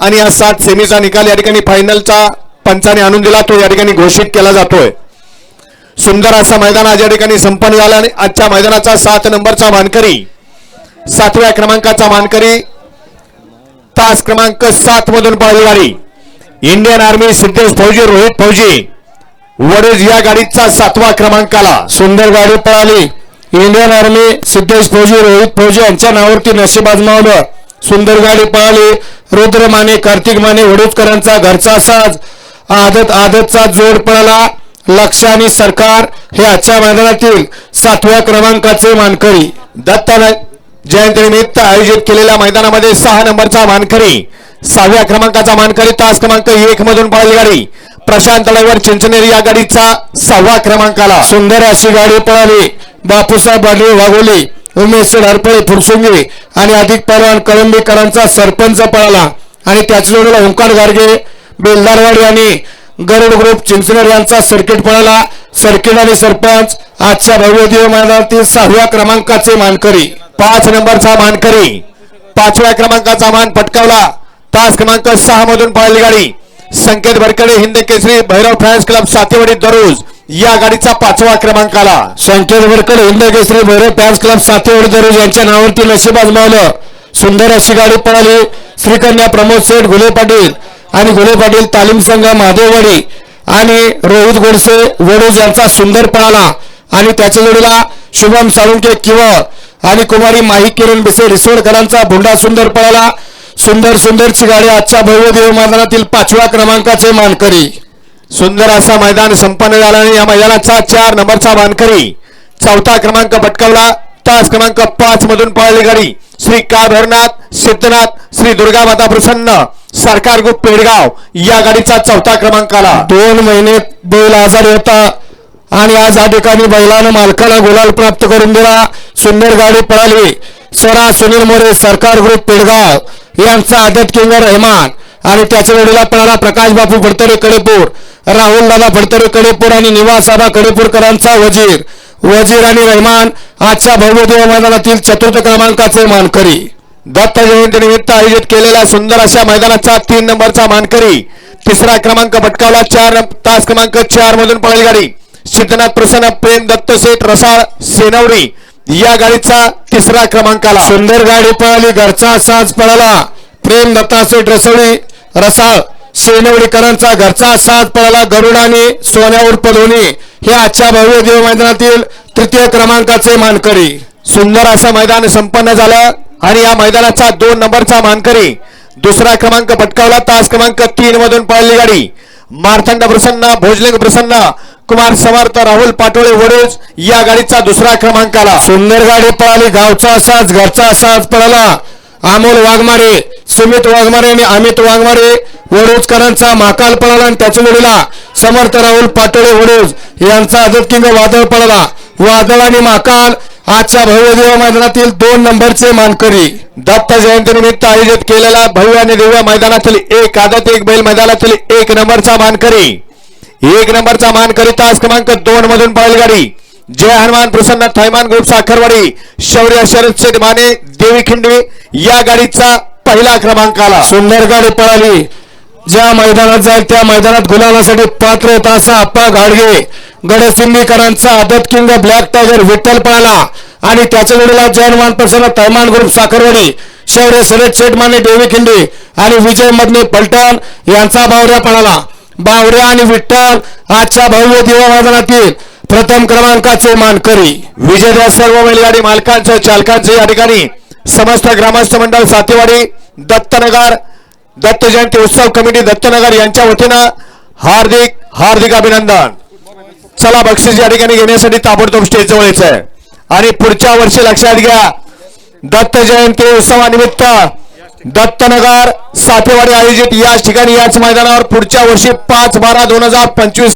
आणि या सात सेमीचा निकाल या ठिकाणी फायनलचा पंचाने आणून दिला तो या ठिकाणी घोषित केला जातोय. सुंदर असा मैदान आज या ठिकाणी संपन्न झाला आणि आजच्या मैदानाचा सात नंबरचा मानकरी सातव्या क्रमांकाचा मानकरी तास क्रमांक सात मधून पळाली गाडी इंडियन आर्मी सिद्धेश फौजी रोहित फौजी वडूज या गाडीचा सातवा क्रमांक आला. सुंदर गाडी पळाली. इंडियन आर्मी सिद्धेश फौजी रोहित फौजी यांच्या नावावरती नशीब आजमावलं. सुंदर गाडी पळाली. रुद्र माने कार्तिक माने वडोदकरांचा घरचा साज. आदत आदतचा जोड पळाला. लक्ष आणि सरकार हे आजच्या मैदानातील सातव्या क्रमांकाचे मानकरी. दत्त जयंतीनिमित्त आयोजित केलेल्या मैदानामध्ये सहा नंबरचा मानकरी. सहाव्या क्रमांकाचा मानकरी तास क्रमांक एक मधून पळाली गाडी. प्रशांत तळेवर चिंचनेरी या गाडीचा सहावा क्रमांकाला. सुंदर अशी गाडी पळाली. बापूसाहेब बाडवे वाघोली. उमेश हरपळे फुरसुंगी आणि अधिक पहलवान कळंबीकरांचा सरपंच पळाला. आणि त्याच जोडीला ओंकार गारगे बेलदारवाड यांनी गरुड ग्रुप चिंचनेर यांचा सर्किट पळाला. सर्किट आणि सरपंच आजच्या भव्य दिव मैदानातील सहाव्या क्रमांकाचे मानकरी. पाच नंबरचा मानकरी. पाचव्या क्रमांकाचा मान पटकावला. तास क्रमांक सहा मधून पळाली गाडी. संकेत भरकडे हिंद केसरी भैरव फॅन्स क्लब सातेवाडी दररोज. या गाडीचा पाचवा क्रमांकाला. संकेत वरकडे हिंद भैरव फॅन्स क्लब सातेवाडी दरोज यांच्या नावावरती नशीब आजमावलं. सुंदर अशी गाडी पळाली. श्रीकन्या प्रमोद सेठ घुले पाटील आणि घुले पाटील तालीम संघ महादेववाडी आणि रोहित गोडसे वडूज यांचा सुंदर पळाला. आणि त्याच्या जोडीला शुभम साळुंके किवळ आणि कुमारी माही किरण बिसे रिसोडकरांचा भुंडा सुंदर पळाला. सुंदर सुंदरची गाडी आजच्या भव्य देव मैदानातील पाचव्या क्रमांकाचे मानकरी. सुंदर असा मैदान संपन्न झाला आणि या मैदानाचा चार नंबरचा मानकरी चौथा क्रमांक पटकावला. तास क्रमांक पाच मधून पळली गाडी. श्री का भरनाथ सिद्धनाथ श्री दुर्गा माता प्रसन्न सरकार ग्रुप पेडगाव या गाडीचा चौथा क्रमांक आला. दोन महिने बैल आजारी होता आणि आज या ठिकाणी बैलानं मालकाला गुलाल प्राप्त करून दिला. सुंदर गाडी पळाली. सरा सुनील मोरे सरकार ग्रुप पेडगाव यांचा आदत किंग रहमान आणि त्याच्या वेळेला पळाला प्रकाश बापू भडतरे कडेपूर. राहुल दादा फडतरे कडेपूर आणि निवास आबा कडेपूरकरांचा वजीर. वजीर आणि रहमान आजच्या भव्य मैदानातील चतुर्थ क्रमांकाचे मानकरी. दत्त जयंती निमित्त आयोजित केलेल्या सुंदर अशा मैदानाचा तीन नंबरचा मानकरी. तिसरा क्रमांक भटकावला चार तास क्रमांक चार मधून पळेल गाडी. सिद्धनाथ प्रसन्न प्रेम दत्त सेठ रसाळ सेनवडी या गाडीचा तिसरा क्रमांकाला. सुंदर गाडी पळाली घरचा साज पळाला. प्रेम दत्तासेठ रसोळी रसाळ शेनवडीकरांचा घरचा साज पळाला गरुडाने सोन्यावर पलवणी हे आजच्या भव्य देव मैदानातील तृतीय क्रमांकाचे मानकरी. सुंदर असं मैदान संपन्न झालं आणि या मैदानाचा दोन नंबरचा मानकरी. दुसरा क्रमांक पटकावला तास क्रमांक तीन मधून पळली गाडी. मार्तंड प्रसन्न भोजलिंग प्रसन्न कुमार समर्थ राहुल पाटोळे वडोज या गाडीचा दुसरा क्रमांक आला सुंदर गाडी पळाली गावचा असाच घरचा असाच पळाला. अमोल वाघमारे सुमित वाघमारे आणि अमित वाघमारे वडोजकरांचा माकाल पळाला आणि त्याच्या जोडीला समर्थ राहुल पाटोळे वडोज यांचा अजतकिंग किंग वादळ पळाला. वादळ आणि माकाल आजच्या भव्य देव मैदानातील दोन नंबरचे मानकरी. दत्त जयंतीनिमित्त आयोजित केलेला भव्य आणि दिव्य मैदानातील एक आदत एक बैल मैदानातील एक नंबरचा मानकरी. एक नंबरचा मानकरी तास क्रमांक दोन मधून पळेल गाडी जय हनुमान प्रसन्न थैमान ग्रुप साखरवाडी शौर्य शरद शेठ माने देवी खिंडवी या गाडीचा पहिला क्रमांक आला. सुंदर गाडी पळाली. ज्या मैदानात जाईल त्या मैदानात गुलालासाठी पात्र होता असा अप्पा गाडगे. गडसिंगीकरांचा आदत किंग ब्लॅक टायगर विठ्ठल पळाला. आणि त्याच्या जोडीला जयनमान प्रसन्न तैमान ग्रुप साखरवाडी शौर्य शरद शेटमाने देवी खिंडी आणि विजय मदने पलटण यांचा बावऱ्या पळाला. बावऱ्या आणि विठ्ठल आजच्या भव्य दिवा मैदानातील प्रथम क्रमांकाचे मानकरी. विजेत्या सर्व बैलगाडी मालकांचं चालकांचं या ठिकाणी समस्त ग्रामस्थ मंडळ सातेवाडी दत्तनगर दत्त जयंती उत्सव कमिटी दत्तनगर यांच्या वतीनं हार्दिक हार्दिक अभिनंदन. चला बक्षीस या ठिकाणी घेण्यासाठी ताबडतोब स्टेज जवळच आहे. आणि पुढच्या वर्षी लक्षात घ्या दत्त जयंती उत्सवानिमित्त दत्तनगर सातेवाडी आयोजित याच ठिकाणी याच मैदानावर पुढच्या वर्षी पाच बारा दोन हजार पंचवीस